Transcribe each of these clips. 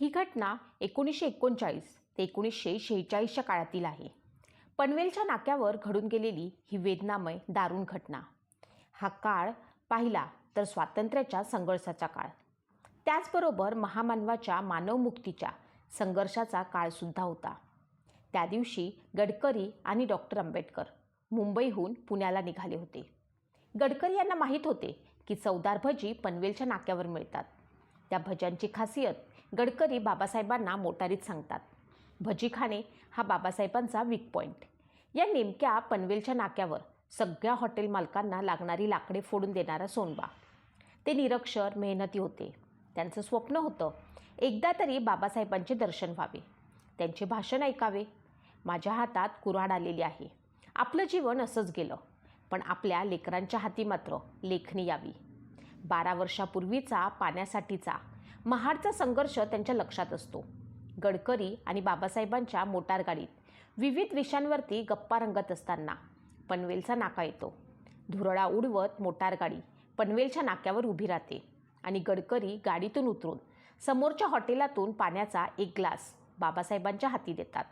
ही घटना एकोणीसशे एकोणचाळीस ते एकोणीसशे शेहेचाळीसच्या काळातील आहे. पनवेलच्या नाक्यावर घडून गेलेली ही वेदनामय दारुण घटना. हा काळ पाहिला तर स्वातंत्र्याच्या संघर्षाचा काळ. त्याचबरोबर महामानवाच्या मानवमुक्तीच्या संघर्षाचा काळसुद्धा होता. त्या दिवशी गडकरी आणि डॉक्टर आंबेडकर मुंबईहून पुण्याला निघाले होते. गडकरी यांना माहीत होते की चवदार भजी पनवेलच्या नाक्यावर मिळतात. त्या भज्यांची खासियत गडकरी बाबासाहेबांना मोटारीत सांगतात. भजी खाणे हा बाबासाहेबांचा वीक पॉईंट या नेमक्या पनवेलच्या नाक्यावर सगळ्या हॉटेल मालकांना लागणारी लाकडे फोडून देणारा सोनबा. ते निरक्षर मेहनती होते. त्यांचं स्वप्न होतं एकदा तरी बाबासाहेबांचे दर्शन व्हावे. त्यांचे भाषण ऐकावे. माझ्या हातात कुऱ्हाड आलेली आहे. आपलं जीवन असंच गेलं पण आपल्या लेकरांच्या हाती मात्र लेखणी यावी. बारा वर्षापूर्वीचा पाण्यासाठीचा महाडचा संघर्ष त्यांच्या लक्षात असतो. गडकरी आणि बाबासाहेबांच्या मोटारगाडीत विविध विषयांवरती गप्पा रंगत असताना पनवेलचा नाका येतो. धुरळा उडवत मोटारगाडी पनवेलच्या नाक्यावर उभी राहते आणि गडकरी गाडीतून उतरून समोरच्या हॉटेलातून पाण्याचा एक ग्लास बाबासाहेबांच्या हाती देतात.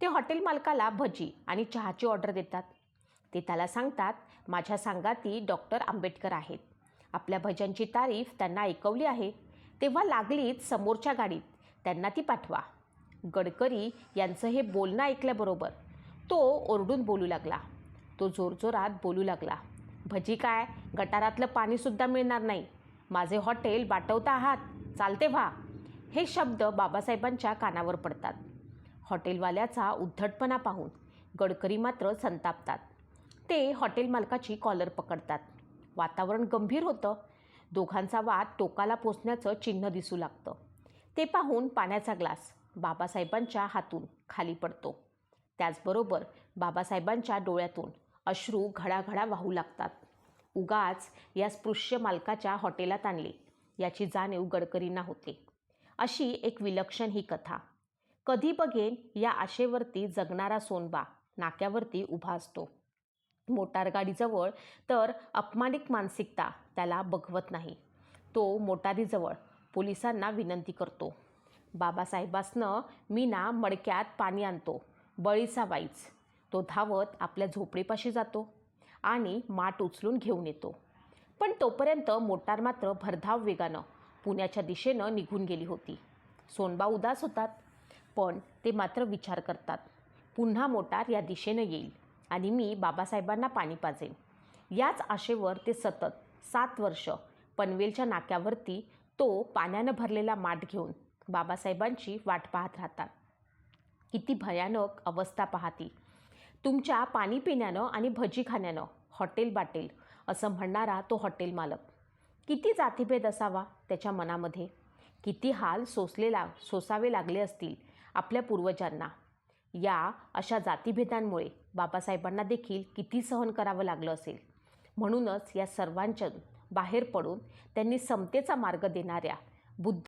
ते हॉटेल मालकाला भजी आणि चहाची ऑर्डर देतात. ते त्याला सांगतात माझ्या सांगाती डॉक्टर आंबेडकर आहेत. आपल्या भज्यांची तारीफ त्यांना ऐकवली आहे. तेव्हा लागलीत समोरच्या गाडीत. त्यांना ती पाठवा. गडकरी यांचं हे बोलणं ऐकल्याबरोबर तो ओरडून बोलू लागला. तो जोरजोरात बोलू लागला. भजी काय? गटारातलं पाणीसुद्धा मिळणार नाही. माझे हॉटेल वाटवता आहात. चालते व्हा. हे शब्द बाबासाहेबांच्या कानावर पडतात. हॉटेलवाल्याचा उद्धटपणा पाहून गडकरी मात्र संतापतात. ते हॉटेल मालकाची कॉलर पकडतात. वातावरण गंभीर होतं. दोघांचा वाद टोकाला पोचण्याचं चिन्ह दिसू लागतं. ते पाहून पाण्याचा ग्लास बाबासाहेबांच्या हातून खाली पडतो. त्याचबरोबर बाबासाहेबांच्या डोळ्यातून अश्रू घडाघडा वाहू लागतात. उगाच या स्पृश्य मालकाच्या हॉटेलात आणले याची जाणीव गडकरींना होते. अशी एक विलक्षण ही कथा. कधी बघेन या आशेवरती जगणारा सोनबा नाक्यावरती उभा असतो. मोटारगाडीजवळ तर अपमानिक मानसिकता त्याला बघवत नाही. तो मोटारीजवळ पोलिसांना विनंती करतो. बाबासाहेबासनं मी ना मडक्यात पाणी आणतो. बळीचा वाईच. तो धावत आपल्या झोपडीपाशी जातो आणि माठ उचलून घेऊन येतो. पण तोपर्यंत मोटार मात्र भरधाव वेगानं पुण्याच्या दिशेनं निघून गेली होती. सोनबा उदास होतात पण ते मात्र विचार करतात. पुन्हा मोटार या दिशेनं येईल. आणि मी बाबासाहेबांना पाणी पाजेन. याच आशेवर ते सतत सात वर्ष पनवेलच्या नाक्यावरती तो पाण्यानं भरलेला माठ घेऊन बाबासाहेबांची वाट पाहत राहतात. किती भयानक अवस्था पाहती. तुमच्या पाणी पिण्यानं आणि भजी खाण्यानं हॉटेल बाटेल असं म्हणणारा तो हॉटेल मालक. किती जातीभेद असावा त्याच्या मनामध्ये. किती हाल सोसलेला सोसावे लागले असतील आपल्या पूर्वजांना. या अशा जातीभेदांमुळे बाबासाहेबांना देखील किती सहन करावं लागलं असेल? म्हणूनच या सर्वांच्या बाहेर पडून त्यांनी समतेचा मार्ग देणाऱ्या बुद्ध